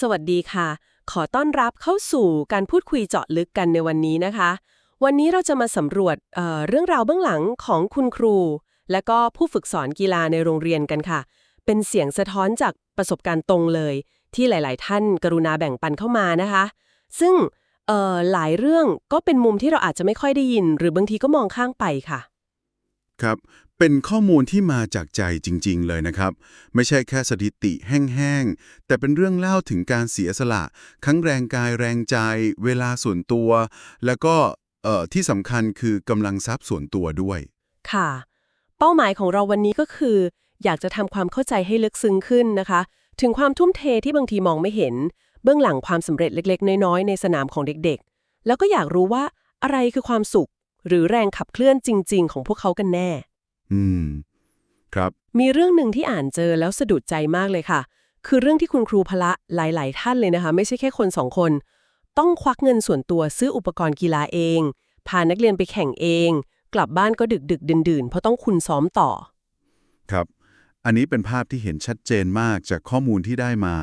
สวัสดีค่ะ ขอต้อนรับเข้าสู่การพูดคุยเจาะลึกกันในวันนี้นะคะ วันนี้เราจะมาสำรวจเเรื่องราวเบื้องหลังของคุณครู และก็ผู้ฝึกสอนกีฬาในโรงเรียนกันค่ะ เป็นเสียงสะท้อนจากประสบการณ์ตรงเลย ที่หลาย ๆ ท่านกรุณาแบ่งปันเข้ามานะคะ ซึ่งหลายเรื่องก็เป็นมุมที่เราอาจจะไม่ค่อยได้ยิน หรือบางทีก็มองข้างไปค่ะ ครับ เป็นข้อมูลที่มาจากใจจริง ๆ เลยนะครับ ไม่ใช่แค่สถิติแห้งๆ แต่เป็นเรื่องเล่าถึงการเสียสละ ทั้งแรงกายแรงใจ เวลาส่วนตัว แล้วก็ที่สำคัญคือกำลังทรัพย์ส่วนตัวด้วย ค่ะ เป้าหมายของเราวันนี้ก็คือ อยากจะทำความเข้าใจให้ลึกซึ้งขึ้นนะคะ ถึงความทุ่มเทที่บางทีมองไม่เห็น เบื้องหลังความสำเร็จเล็ก ๆ น้อยๆ ในสนามของเด็กๆ แล้วก็อยากรู้ว่าอะไรคือความสุข หรือแรงขับเคลื่อนจริง ๆ ของพวกเขากันแน่ อืม ครับ มีเรื่องหนึ่งที่อ่านเจอแล้วสะดุดใจมากเลยค่ะ คือเรื่องที่คุณครูพละหลาย ๆ ท่านเลยนะคะ ไม่ใช่แค่คนสองคน ต้องควักเงินส่วนตัวซื้ออุปกรณ์กีฬาเอง พานักเรียนไปแข่งเอง กลับบ้านก็ดึกดึกดื่นดื่นๆเพราะต้องคุณซ้อมต่อ ครับ อันนี้เป็นภาพที่เห็นชัดเจนมากจากข้อมูลที่ได้มา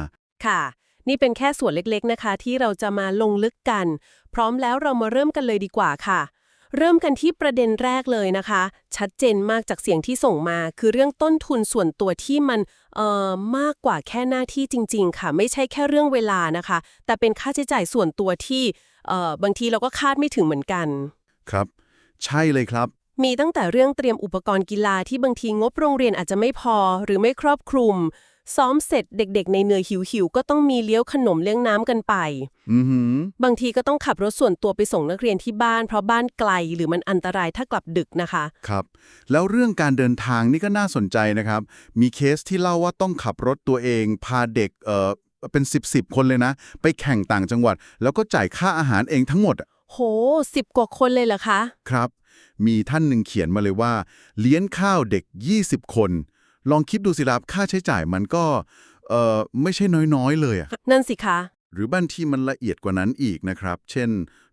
ค่ะ นี่เป็นแค่ส่วนเล็ก ๆ นะคะ ที่เราจะมาลงลึกกัน พร้อมแล้วเรามาเริ่มกันเลยดีกว่าค่ะ เริ่มกันที่ประเด็นแรกเลยนะคะ ชัดเจนมากจากเสียงที่ส่งมา คือเรื่องต้นทุนส่วนตัวที่มันเอ่อมากกว่าแค่หน้าที่จริง ๆ ค่ะ ไม่ใช่แค่เรื่องเวลานะคะ แต่เป็นค่าใช้จ่ายส่วนตัวที่เอ่อบางทีเราก็คาดไม่ถึงเหมือนกัน ครับ ใช่เลยครับ มีตั้งแต่เรื่องเตรียมอุปกรณ์กีฬาที่บางทีงบโรงเรียนอาจจะไม่พอ หรือไม่ครอบคลุม ซ้อมเสร็จเด็กๆ ในเหนื่อยหิวๆ ก็ต้องมีเลี้ยวขนมเลี้ยงน้ำกันไป อือหือ บางทีก็ต้องขับรถส่วนตัวไปส่งนักเรียนที่บ้าน เพราะบ้านไกลหรือมันอันตรายถ้ากลับดึกนะคะ ครับ แล้วเรื่องการเดินทางนี่ก็น่าสนใจนะครับ มีเคสที่เล่าว่าต้องขับรถตัวเอง พาเด็กเอ่อเป็น10บสคนเลยนะ ไปแข่งต่างจังหวัด แล้วก็จ่ายค่าอาหารเองทั้งหมดอะโหสิบกว่าคนเลยเหรอคะ ครับ มีท่านหนึ่งเขียนมาเลยว่า เลี้ยงข้าวเด็ก 20 คน ลองคิดดูสิครับค่าใช้จ่ายมันก็เอ่อไม่ใช่น้อยๆ เลยอะนั่นสิคะ หรือบางที่มันละเอียดกว่านั้นอีกนะครับ เช่น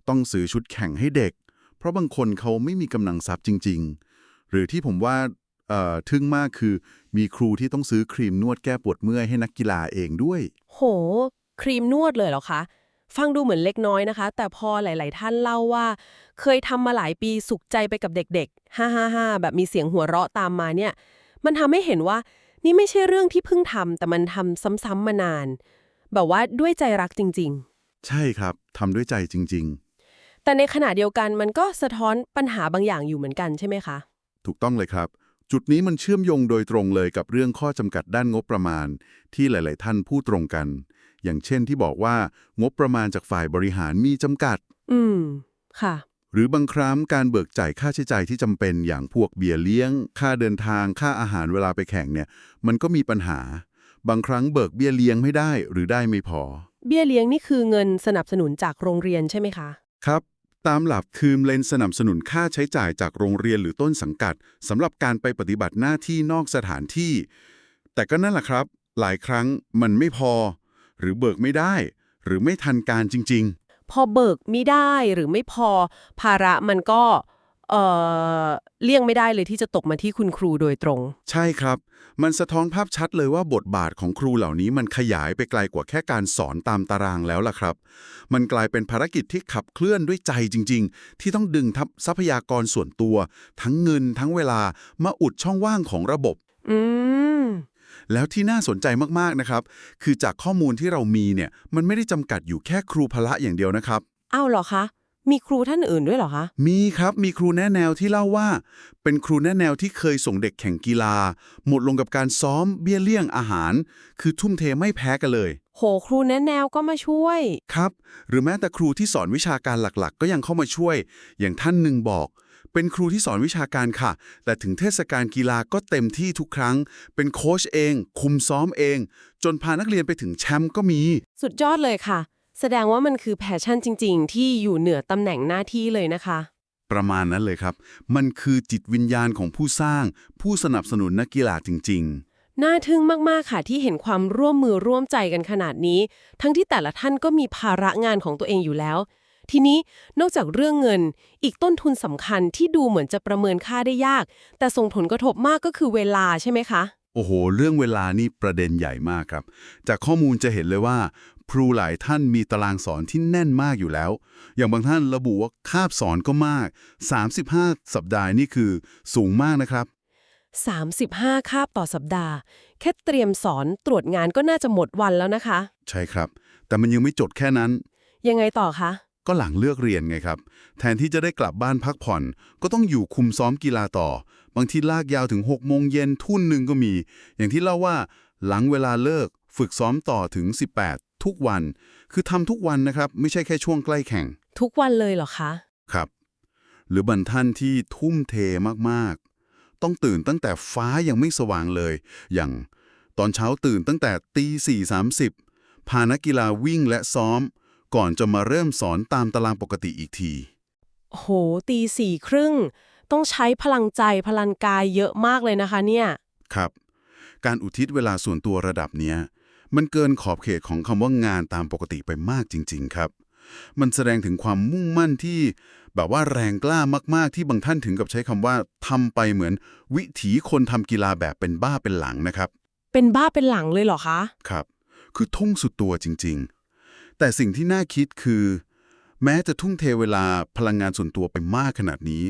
ต้องซื้อชุดแข่งให้เด็ก เพราะบางคนเขาไม่มีกำลังทรัพย์จริง ๆ หรือที่ผมว่าเอ่อทึ่งมากคือมีครูที่ต้องซื้อครีมนวดแก้ปวดเมื่อยให้นักกีฬาเองด้วย โห ครีมนวดเลยเหรอคะ ฟังดูเหมือนเล็กน้อยนะคะ แต่พอหลาย ๆ ท่านเล่าว่า เคยทำมาหลายปีสุขใจไปกับเด็กๆ ฮ่าฮ่าฮ่าแบบมีเสียงหัวเราะตามมาเนี่ย มันทำให้เห็นว่า นี่ไม่ใช่เรื่องที่เพิ่งทำแต่มันทำซ้ำๆมานาน แบบว่าด้วยใจรักจริง ใช่ครับทำด้วยใจจริง ๆ แต่ในขณะเดียวกันมันก็สะท้อนปัญหาบางอย่างอยู่เหมือนกันใช่ไหมคะ ๆ ถูกต้องเลยครับ จุดนี้มันเชื่อมโยงโดยตรงเลยกับเรื่องข้อจำกัดด้านงบประมาณ ที่หลาย ๆ ท่านพูดตรงกัน อย่างเช่นที่บอกว่างบประมาณจากฝ่ายบริหารมีจำกัด อืม ค่ะ หรือบางครั้งการเบิกจ่ายค่าใช้จ่ายที่จำเป็นอย่างพวกเบียร์เลี้ยง ค่าเดินทางค่าอาหารเวลาไปแข่งเนี่ย มันก็มีปัญหา บางครั้งเบิกเบี้ยเลี้ยงไม่ได้หรือได้ไม่พอ เบี้ยเลี้ยงนี่คือเงินสนับสนุนจากโรงเรียนใช่ไหมคะ ครับ ตามหลักคือเลนสนับสนุนค่าใช้จ่ายจากโรงเรียนหรือต้นสังกัดสำหรับการไปปฏิบัติหน้าที่นอกสถานที่ แต่ก็นั่นแหละครับ หลายครั้งมันไม่พอ หรือเบิกไม่ได้ หรือไม่ทันการจริงๆ พอเบิกไม่ได้หรือไม่พอภาระมันก็เอ่อเลี่ยงไม่ได้เลยที่จะตกมาที่คุณครูโดยตรง ใช่ครับ มันสะท้อนภาพชัดเลยว่าบทบาทของครูเหล่านี้มันขยายไปไกลกว่าแค่การสอนตามตารางแล้วล่ะครับ มันกลายเป็นภารกิจที่ขับเคลื่อนด้วยใจจริง ๆ ที่ต้องดึงทัพทรัพยากรส่วนตัว ทั้งเงินทั้งเวลามาอุดช่องว่างของระบบ อืม แล้วที่น่าสนใจมากๆนะครับ คือจากข้อมูลที่เรามีเนี่ยมันไม่ได้จำกัดอยู่แค่ครูพละอย่างเดียวนะครับ เอ้าเหรอคะ มีครูท่านอื่นด้วยเหรอคะ มีครับมีครูแนะแนวที่เล่าว่า เป็นครูแนะแนวที่เคยส่งเด็กแข่งกีฬา หมดลงกับการซ้อมเบี้ยเลี่ยงอาหาร คือทุ่มเทไม่แพ้กันเลย โหครูแนะแนวก็มาช่วย ครับ หรือแม้แต่ครูที่สอนวิชาการหลักๆ ก็ยังเข้ามาช่วย อย่างท่านหนึ่งบอก เป็นครูที่สอนวิชาการค่ะ แต่ถึงเทศกาลกีฬาก็เต็มที่ทุกครั้ง เป็นโค้ชเอง คุมซ้อมเอง จนพานักเรียนไปถึงแชมป์ก็มี สุดยอดเลยค่ะ แสดงว่ามันคือแพชชั่นจริง ๆ ที่อยู่เหนือตำแหน่งหน้าที่เลยนะคะ ประมาณนั้นเลยครับ มันคือจิตวิญญาณของผู้สร้าง ผู้สนับสนุนนักกีฬาจริง ๆน่าทึ่งมากๆ ค่ะที่เห็นความร่วมมือร่วมใจกันขนาดนี้ ทั้งที่แต่ละท่านก็มีภาระงานของตัวเองอยู่แล้ว ทีนี้นอกจากเรื่องเงิน อีกต้นทุนสำคัญที่ดูเหมือนจะประเมินค่าได้ยาก แต่ส่งผลกระทบมากก็คือเวลาใช่ไหมคะ โอ้โห เรื่องเวลานี่ประเด็นใหญ่มากครับ จากข้อมูลจะเห็นเลยว่า ครูหลายท่านมีตารางสอนที่แน่นมากอยู่แล้ว อย่างบางท่านระบุว่าคาบสอนก็มาก 35 สัปดาห์นี่คือสูงมากนะครับ35 คาบต่อสัปดาห์ แค่เตรียมสอนตรวจงานก็น่าจะหมดวันแล้วนะคะ ใช่ครับ แต่มันยังไม่จดแค่นั้น ยังไงต่อคะ ก็หลังเลือกเรียนไงครับ แทนที่จะได้กลับบ้านพักผ่อน ก็ต้องอยู่คุมซ้อมกีฬาต่อ บางทีลากยาวถึง6โมงเย็นทุ่นหนึ่งก็มี อย่างที่เล่าว่า หลังเวลาเลิกฝึกซ้อมต่อถึง 18 ทุกวัน คือทำทุกวันนะครับ ไม่ใช่แค่ช่วงใกล้แข่ง ทุกวันเลยเหรอคะ ครับ หรือบรรท่านที่ทุ่มเทมากๆ ต้องตื่นตั้งแต่ฟ้ายังไม่สว่างเลย อย่างตอนเช้าตื่นตั้งแต่ตีสี่สามสิบพานักกีฬาวิ่งและซ้อม ก่อนจะมาเริ่มสอนตามตารางปกติอีกที โห ตีสี่ครึ่ง ต้องใช้พลังใจพลังกายเยอะมากเลยนะคะเนี่ย ครับ การอุทิศเวลาส่วนตัวระดับเนี้ย มันเกินขอบเขตของคำว่างานตามปกติไปมากจริง ๆ ครับ มันแสดงถึงความมุ่งมั่นที่ แบบว่าแรงกล้ามากๆ ที่บางท่านถึงกับใช้คำว่าทำไปเหมือน วิถีคนทำกีฬาแบบเป็นบ้าเป็นหลังนะครับ เป็นบ้าเป็นหลังเลยเหรอคะ ครับ คือทุ่มสุดตัวจริง ๆ แต่สิ่งที่น่าคิดคือ แม้จะทุ่มเทเวลาพลังงานส่วนตัวไปมากขนาดนี้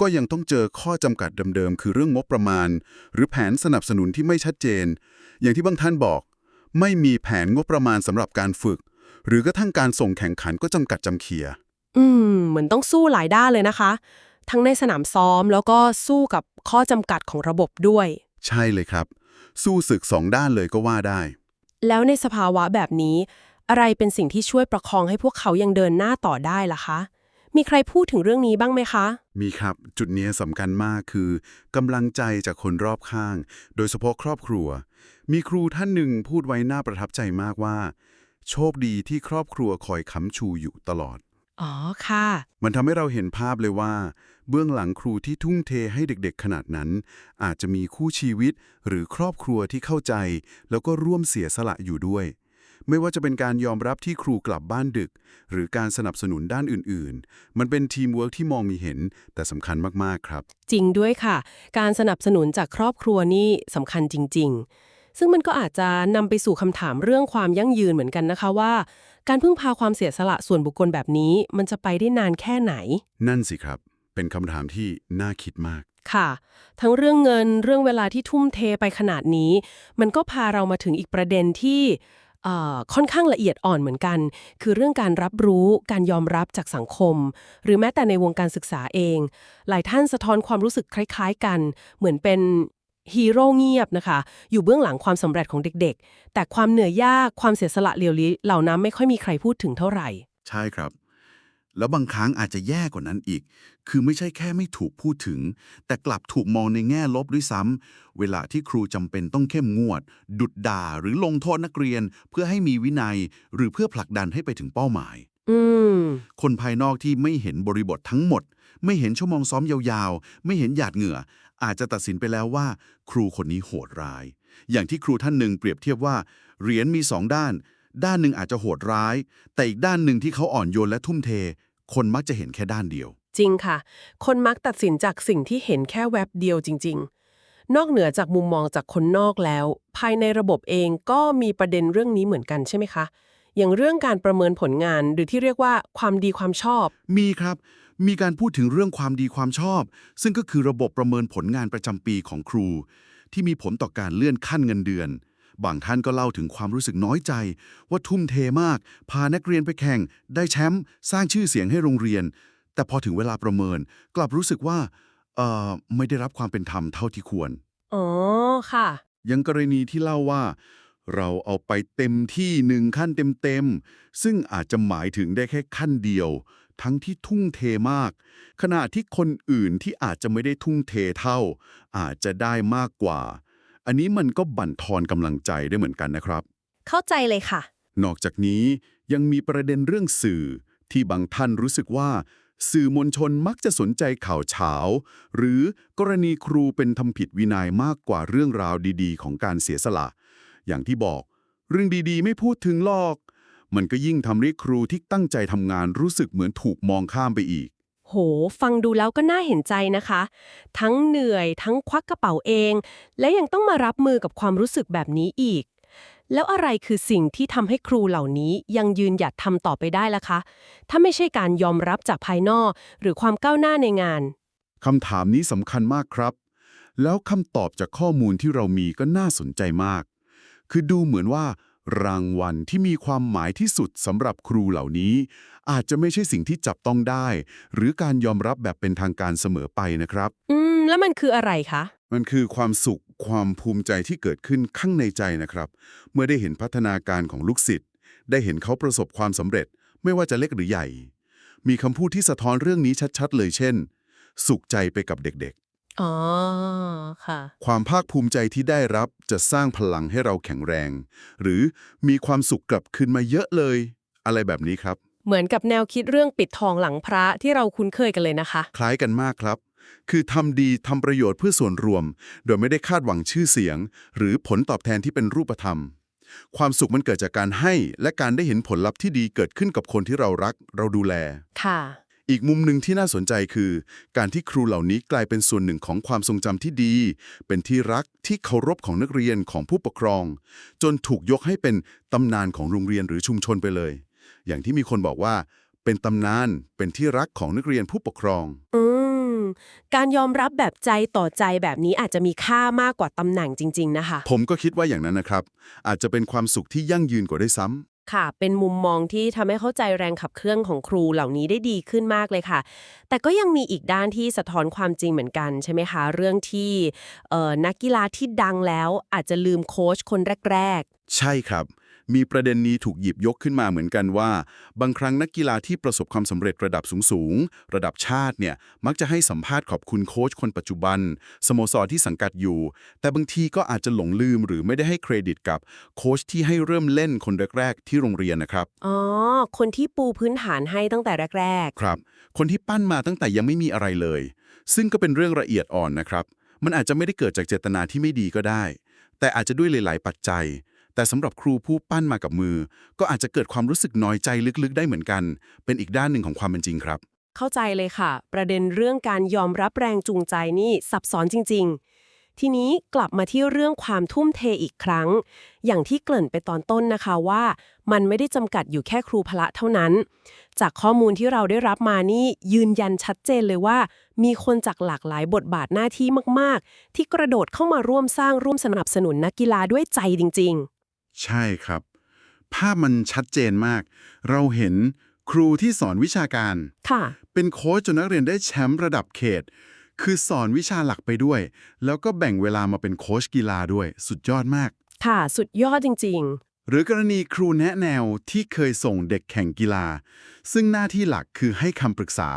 ก็ยังต้องเจอข้อจำกัดเดิมๆ คือเรื่องงบประมาณ หรือแผนสนับสนุนที่ไม่ชัดเจน อย่างที่บางท่านบอก ไม่มีแผนงบประมาณสำหรับการฝึก หรือกระทั่งการส่งแข่งขันก็จำกัดจำเคีย อืม เหมือนต้องสู้หลายด้านเลยนะคะ ทั้งในสนามซ้อมแล้วก็สู้กับข้อจำกัดของระบบด้วย ใช่เลยครับ สู้ศึกสองด้านเลยก็ว่าได้ แล้วในสภาวะแบบนี้ อะไรเป็นสิ่งที่ช่วยประคองให้พวกเขายังเดินหน้าต่อได้ล่ะคะ มีใครพูดถึงเรื่องนี้บ้างไหมคะ มีครับจุดนี้สำคัญมากคือกำลังใจจากคนรอบข้าง โดยเฉพาะครอบครัว มีครูท่านหนึ่งพูดไว้น่าประทับใจมากว่า โชคดีที่ครอบครัวคอยค้ำชูอยู่ตลอด อ๋อค่ะ มันทำให้เราเห็นภาพเลยว่า เบื้องหลังครูที่ทุ่มเทให้เด็กๆ ขนาดนั้น อาจจะมีคู่ชีวิตหรือครอบครัวที่เข้าใจ แล้วก็ร่วมเสียสละอยู่ด้วย ไม่ว่าจะเป็นการยอมรับที่ครูกลับบ้านดึก หรือการสนับสนุนด้านอื่นๆ มันเป็นทีมเวิร์กที่มองมีเห็น แต่สำคัญมากๆครับ จริงด้วยค่ะ การสนับสนุนจากครอบครัวนี่สำคัญจริง ๆ ซึ่งมันก็อาจจะนำไปสู่คำถามเรื่องความยั่งยืนเหมือนกันนะคะว่า การพึ่งพาความเสียสละส่วนบุคคลแบบนี้ มันจะไปได้นานแค่ไหน นั่นสิครับ เป็นคำถามที่น่าคิดมากค่ะ ทั้งเรื่องเงินเรื่องเวลาที่ทุ่มเทไปขนาดนี้ มันก็พาเรามาถึงอีกประเด็นที่เอ่อ ค่อนข้างละเอียดอ่อนเหมือนกัน คือเรื่องการรับรู้การยอมรับจากสังคม หรือแม้แต่ในวงการศึกษาเอง หลายท่านสะท้อนความรู้สึกคล้าย ๆ กัน เหมือนเป็นฮีโร่เงียบนะคะ อยู่เบื้องหลังความสำเร็จของเด็กๆ แต่ความเหนื่อยยากความเสียสละเลียวลิเหล่านั้นไม่ค่อยมีใครพูดถึงเท่าไหร่ ใช่ครับ แล้วบางครั้งอาจจะแย่กว่านั้นอีก คือไม่ใช่แค่ไม่ถูกพูดถึง แต่กลับถูกมองในแง่ลบด้วยซ้ำ เวลาที่ครูจำเป็นต้องเข้มงวด ดุดด่าหรือลงโทษนักเรียน เพื่อให้มีวินัย หรือเพื่อผลักดันให้ไปถึงเป้าหมายอืมคนภายนอกที่ไม่เห็นบริบททั้งหมด ไม่เห็นชั่วโมงซ้อมยาวๆ ไม่เห็นหยาดเหงื่อ อาจจะตัดสินไปแล้วว่า ครูคนนี้โหดร้าย อย่างที่ครูท่านหนึ่งเปรียบเทียบว่าเหรียญมีสองด้าน ด้านหนึ่งอาจจะโหดร้าย แต่อีกด้านหนึ่งที่เขาอ่อนโยนและทุ่มเท คนมักจะเห็นแค่ด้านเดียว จริงค่ะ คนมักตัดสินจากสิ่งที่เห็นแค่แวบเดียวจริง ๆ นอกเหนือจากมุมมองจากคนนอกแล้ว ภายในระบบเองก็มีประเด็นเรื่องนี้เหมือนกันใช่ไหมคะ อย่างเรื่องการประเมินผลงานหรือที่เรียกว่าความดีความชอบ มีครับ มีการพูดถึงเรื่องความดีความชอบ ซึ่งก็คือระบบประเมินผลงานประจำปีของครู ที่มีผลต่อการเลื่อนขั้นเงินเดือน บางท่านก็เล่าถึงความรู้สึกน้อยใจ ว่าทุ่มเทมาก พานักเรียนไปแข่ง ได้แชมป์สร้างชื่อเสียงให้โรงเรียน แต่พอถึงเวลาประเมิน กลับรู้สึกว่าเอ่อไม่ได้รับความเป็นธรรมเท่าที่ควรอ๋อค่ะ ยังกรณีที่เล่าว่า เราเอาไปเต็มที่หนึ่งขั้นเต็มๆซึ่งอาจจะหมายถึงได้แค่ขั้นเดียว ทั้งที่ทุ่งเทมาก ขณะที่คนอื่นที่อาจจะไม่ได้ทุ่งเทเท่า อาจจะได้มากกว่า อันนี้มันก็บั่นทอนกำลังใจได้เหมือนกันนะครับ เข้าใจเลยค่ะ นอกจากนี้ยังมีประเด็นเรื่องสื่อที่บางท่านรู้สึกว่า สื่อมวลชนมักจะสนใจข่าวเฉาหรือกรณีครูเป็นทำผิดวินัยมากกว่าเรื่องราวดีๆ ของการเสียสละ อย่างที่บอก เรื่องดีๆ ไม่พูดถึงหรอก มันก็ยิ่งทำให้ครูที่ตั้งใจทำงานรู้สึกเหมือนถูกมองข้ามไปอีก โห ฟังดูแล้วก็น่าเห็นใจนะคะ ทั้งเหนื่อยทั้งควักกระเป๋าเอง และยังต้องมารับมือกับความรู้สึกแบบนี้อีก แล้วอะไรคือสิ่งที่ทำให้ครูเหล่านี้ยังยืนหยัดทำต่อไปได้ล่ะคะ ถ้าไม่ใช่การยอมรับจากภายนอก หรือความก้าวหน้าในงานคำถามนี้สำคัญมากครับ แล้วคำตอบจากข้อมูลที่เรามีก็น่าสนใจมาก คือดูเหมือนว่ารางวัลที่มีความหมายที่สุดสำหรับครูเหล่านี้ อาจจะไม่ใช่สิ่งที่จับต้องได้ หรือการยอมรับแบบเป็นทางการเสมอไปนะครับ อืม แล้วมันคืออะไรคะ มันคือความสุขความภูมิใจที่เกิดขึ้นข้างในใจนะครับ เมื่อได้เห็นพัฒนาการของลูกศิษย์ได้เห็นเขาประสบความสำเร็จ ไม่ว่าจะเล็กหรือใหญ่ มีคำพูดที่สะท้อนเรื่องนี้ชัดๆ เลยเช่น สุขใจไปกับเด็กอ๋อ ค่ะๆความภาคภูมิใจที่ได้รับจะสร้างพลังให้เราแข็งแรง หรือมีความสุขกลับคืนมาเยอะเลย อะไรแบบนี้ครับ เหมือนกับแนวคิดเรื่องปิดทองหลังพระที่เราคุ้นเคยกันเลยนะคะ คล้ายกันมากครับ คือทำดีทำประโยชน์เพื่อส่วนรวม โดยไม่ได้คาดหวังชื่อเสียง หรือผลตอบแทนที่เป็นรูปธรรม ความสุขมันเกิดจากการให้ และการได้เห็นผลลัพธ์ที่ดีเกิดขึ้นกับคนที่เรารัก เราดูแล ค่ะ อีกมุมหนึ่งที่น่าสนใจคือ การที่ครูเหล่านี้กลายเป็นส่วนหนึ่งของความทรงจำที่ดี เป็นที่รักที่เคารพของนักเรียนของผู้ปกครอง จนถูกยกให้เป็นตำนานของโรงเรียนหรือชุมชนไปเลย อย่างที่มีคนบอกว่า เป็นตำนานเป็นที่รักของนักเรียนผู้ปกครอง อืม การยอมรับแบบใจต่อใจแบบนี้อาจจะมีค่ามากกว่าตำแหน่งจริง ๆ นะคะ ผมก็คิดว่าอย่างนั้นนะครับ อาจจะเป็นความสุขที่ยั่งยืนกว่าได้วยซ้ำค่ะ เป็นมุมมองที่ทำให้เข้าใจแรงขับเคลื่อนของครูเหล่านี้ได้ดีขึ้นมากเลยค่ะ แต่ก็ยังมีอีกด้านที่สะท้อนความจริงเหมือนกันใช่ไหมคะ เรื่องที่เอ่อนักกีฬาที่ดังแล้วอาจจะลืมโค้ชคนแรกใช่ครับ มีประเด็นนี้ถูกหยิบยกขึ้นมาเหมือนกันว่า บางครั้งนักกีฬาที่ประสบความสำเร็จระดับสูงๆ ระดับชาติเนี่ยมักจะให้สัมภาษณ์ขอบคุณโค้ชคนปัจจุบัน สโมสรที่สังกัดอยู่ แต่บางทีก็อาจจะหลงลืมหรือไม่ได้ให้เครดิตกับโค้ชที่ให้เริ่มเล่นคนแรกๆที่โรงเรียนนะครับๆอ๋อคนที่ปูพื้นฐานให้ตั้งแต่แรกครับ คนที่ปั้นมาตั้งแต่ยังไม่มีอะไรเลย ซึ่งก็เป็นเรื่องละเอียดอ่อนนะครับ มันอาจจะไม่ได้เกิดจากเจตนาที่ไม่ดีก็ได้ แต่อาจจะด้วยหลาย ๆ ปัจจัย แต่สำหรับครูผู้ปั้นมากับมือ ก็อาจจะเกิดความรู้สึกน้อยใจลึกๆ ได้เหมือนกัน เป็นอีกด้านหนึ่งของความเป็นจริงครับ เข้าใจเลยค่ะ ประเด็นเรื่องการยอมรับแรงจูงใจนี่ซับซ้อนจริง ๆ ทีนี้กลับมาที่เรื่องความทุ่มเทอีกครั้ง อย่างที่เกริ่นไปตอนต้นนะคะว่า มันไม่ได้จำกัดอยู่แค่ครูพละเท่านั้น จากข้อมูลที่เราได้รับมานี่ยืนยันชัดเจนเลยว่า มีคนจากหลากหลายบทบาทหน้าที่มาก ๆ ที่กระโดดเข้ามาร่วมสร้างร่วมสนับสนุนนักกีฬาด้วยใจจริง ใช่ครับ ภาพมันชัดเจนมาก เราเห็นครูที่สอนวิชาการๆค่ะ เป็นโค้ชจนนักเรียนได้แชมป์ระดับเขต คือสอนวิชาหลักไปด้วย แล้วก็แบ่งเวลามาเป็นโค้ชกีฬาด้วย สุดยอดมาก ค่ะ สุดยอดจริงหรือกรณีครูแนะแนวที่เคยส่งเด็กแข่งกีฬา ซึ่งหน้าที่หลักคือให้คำปรึกษา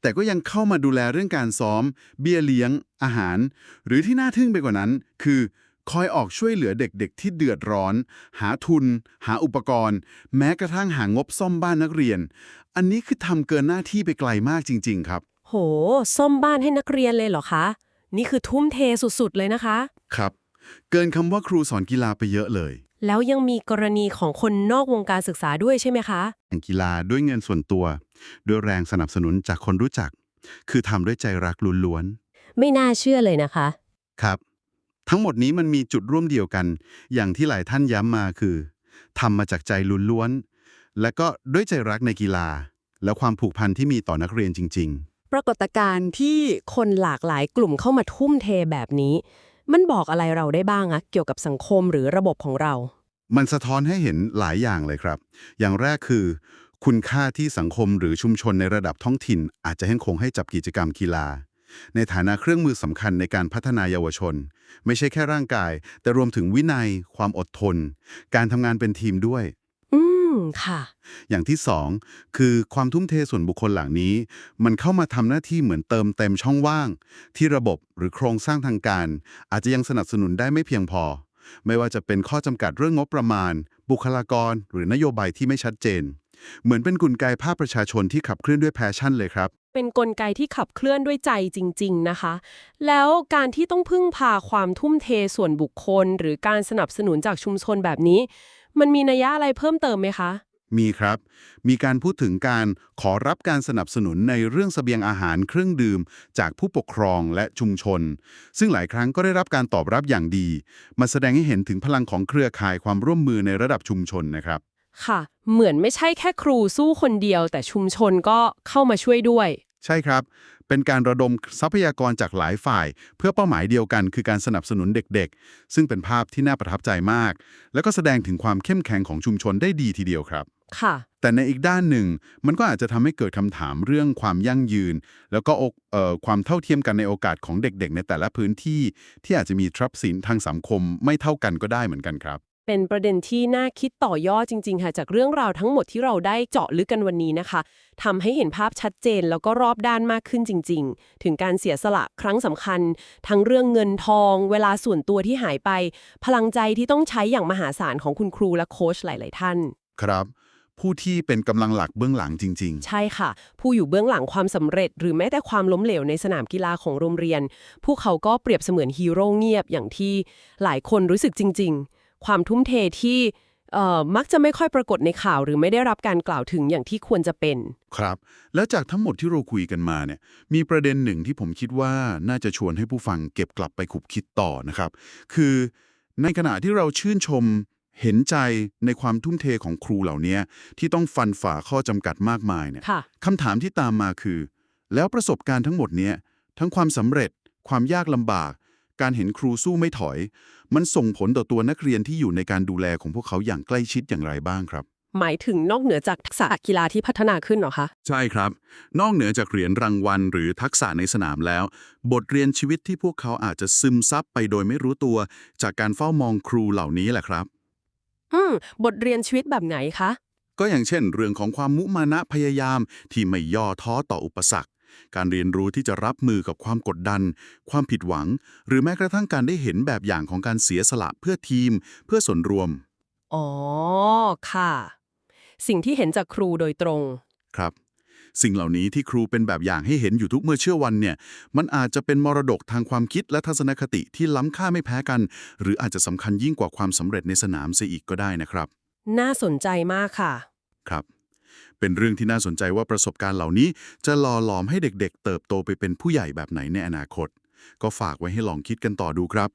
แต่ก็ยังเข้ามาดูแลเรื่องการซ้อม เบี้ยเลี้ยง อาหาร หรือที่น่าทึ่งไปกว่านั้น คือ คอยออกช่วยเหลือเด็กๆ ที่เดือดร้อน หาทุน หาอุปกรณ์ แม้กระทั่งหางบซ่อมบ้านนักเรียน อันนี้คือทำเกินหน้าที่ไปไกลมากจริง ๆ ครับๆโห ซ่อมบ้านให้นักเรียนเลยเหรอคะ นี่คือทุ่มเทสุดๆ เลยนะคะ ครับ เกินคำว่าครูสอนกีฬาไปเยอะเลย แล้วยังมีกรณีของคนนอกวงการศึกษาด้วยใช่ไหมคะแข่งกีฬาด้วยเงินส่วนตัว ด้วยแรงสนับสนุนจากคนรู้จัก คือทำด้วยใจรักล้วนไม่น่าเชื่อเลยนะคะๆครับ ทั้งหมดนี้มันมีจุดร่วมเดียวกัน อย่างที่หลายท่านย้ำมาคือทำมาจากใจล้วนๆและก็ด้วยใจรักในกีฬา และความผูกพันที่มีต่อนักเรียนจริงปรากฏการณ์ที่คนหลากหลายกลุ่มเข้ามาทุ่มเทแบบนี้ มันบอกอะไรเราได้บ้างอะเกี่ยวกับสังคมหรือระบบของเราๆมันสะท้อนให้เห็นหลายอย่างเลยครับ อย่างแรกคือ คุณค่าที่สังคมหรือชุมชนในระดับท้องถิ่น อาจจะยังคงให้จับกิจกรรมกีฬา ในฐานะเครื่องมือสำคัญในการพัฒนาเยาวชน ไม่ใช่แค่ร่างกาย แต่รวมถึงวินัย ความอดทน การทำงานเป็นทีมด้วย อืมค่ะ อย่างที่สองคือความทุ่มเทส่วนบุคคลเหล่านี้ มันเข้ามาทำหน้าที่เหมือนเติมเต็มช่องว่าง ที่ระบบหรือโครงสร้างทางการ อาจจะยังสนับสนุนได้ไม่เพียงพอ ไม่ว่าจะเป็นข้อจำกัดเรื่องงบประมาณ บุคลากร หรือนโยบายที่ไม่ชัดเจน เหมือนเป็นกลไกภาคประชาชนที่ขับเคลื่อนด้วยแพชชั่นเลยครับ เป็นกลไกที่ขับเคลื่อนด้วยใจจริง ๆ นะคะ แล้วการที่ต้องพึ่งพาความทุ่มเทส่วนบุคคล หรือการสนับสนุนจากชุมชนแบบนี้ มันมีนัยยะอะไรเพิ่มเติมไหมคะ มีครับ มีการพูดถึงการขอรับการสนับสนุนในเรื่องเสบียงอาหารเครื่องดื่ม จากผู้ปกครองและชุมชน ซึ่งหลายครั้งก็ได้รับการตอบรับอย่างดี มาแสดงให้เห็นถึงพลังของเครือข่ายความร่วมมือในระดับชุมชนนะครับ ค่ะ เหมือนไม่ใช่แค่ครูสู้คนเดียว แต่ชุมชนก็เข้ามาช่วยด้วย ใช่ครับ เป็นการระดมทรัพยากรจากหลายฝ่าย เพื่อเป้าหมายเดียวกันคือการสนับสนุนเด็กๆ ซึ่งเป็นภาพที่น่าประทับใจมาก แล้วก็แสดงถึงความเข้มแข็งของชุมชนได้ดีทีเดียวครับ ค่ะ แต่ในอีกด้านหนึ่ง มันก็อาจจะทำให้เกิดคำถามเรื่องความยั่งยืน แล้วก็อกเอ่อความเท่าเทียมกันในโอกาสของเด็กๆ ในแต่ละพื้นที่ ที่อาจจะมีทรัพย์สินทางสังคมไม่เท่ากันก็ได้เหมือนกันครับ เป็นประเด็นที่น่าคิดต่อยอดจริง ๆ ค่ะ จากเรื่องราวทั้งหมดที่เราได้เจาะลึกกันวันนี้นะคะทำให้เห็นภาพชัดเจนแล้วก็รอบด้านมากขึ้นจริง ๆ ถึงการเสียสละครั้งสำคัญ ทั้งเรื่องเงินทอง เวลาส่วนตัวที่หายไป พลังใจที่ต้องใช้อย่างมหาศาลของคุณครูและโค้ชหลาย ๆ ท่าน ครับผู้ที่เป็นกำลังหลักเบื้องหลังจริงใช่ค่ะ ผู้อยู่เบื้องหลังความสำเร็จ หรือแม้แต่ความล้มเหลวในสนามกีฬาของโรงเรียน พวกเขาก็เปรียบเสมือนฮีโร่เงียบอย่างที่หลายคนรู้สึกจริง ๆ ความทุ่มเทที่เอ่อมักจะไม่ค่อยปรากฏในข่าว หรือไม่ได้รับการกล่าวถึงอย่างที่ควรจะเป็นๆครับ แล้วจากทั้งหมดที่เราคุยกันมาเนี่ยมีประเด็นหนึ่งที่ผมคิดว่าน่าจะชวนให้ผู้ฟังเก็บกลับไปขุบคิดต่อนะครับ คือในขณะที่เราชื่นชมเห็นใจในความทุ่มเทของครูเหล่านี้ที่ต้องฟันฝ่าข้อจำกัดมากมายเนี่ยค่ะคำถามที่ตามมาคือ แล้วประสบการณ์ทั้งหมดเนี้ยทั้งความสำเร็จ ความยากลำบาก การเห็นครูสู้ไม่ถอย มันส่งผลต่อตัวนักเรียนที่อยู่ในการดูแลของพวกเขาอย่างใกล้ชิดอย่างไรบ้างครับ หมายถึงนอกเหนือจากทักษะกีฬาที่พัฒนาขึ้นเหรอคะ ใช่ครับ นอกเหนือจากเหรียญรางวัล หรือทักษะในสนามแล้ว บทเรียนชีวิตที่พวกเขาอาจจะซึมซับไปโดยไม่รู้ตัว จากการเฝ้ามองครูเหล่านี้แหละครับ อืม บทเรียนชีวิตแบบไหนคะ ก็อย่างเช่น เรื่องของความมุมานะพยายามที่ไม่ย่อท้อต่ออุปสรรค การเรียนรู้ที่จะรับมือกับความกดดัน ความผิดหวัง หรือแม้กระทั่งการได้เห็นแบบอย่างของการเสียสละเพื่อทีม เพื่อส่วนรวม อ๋อ ค่ะ สิ่งที่เห็นจากครูโดยตรง ครับ สิ่งเหล่านี้ที่ครูเป็นแบบอย่างให้เห็นอยู่ทุกเมื่อเชื่อวันเนี่ย มันอาจจะเป็นมรดกทางความคิดและทัศนคติที่ล้ำค่าไม่แพ้กัน หรืออาจจะสำคัญยิ่งกว่าความสำเร็จในสนามเสียอีกก็ได้นะครับ น่าสนใจมากค่ะ ครับ เป็นเรื่องที่น่าสนใจว่าประสบการณ์เหล่านี้ จะหล่อหลอมให้เด็กๆ เติบโตไปเป็นผู้ใหญ่แบบไหนในอนาคต ก็ฝากไว้ให้ลองคิดกันต่อดูครับ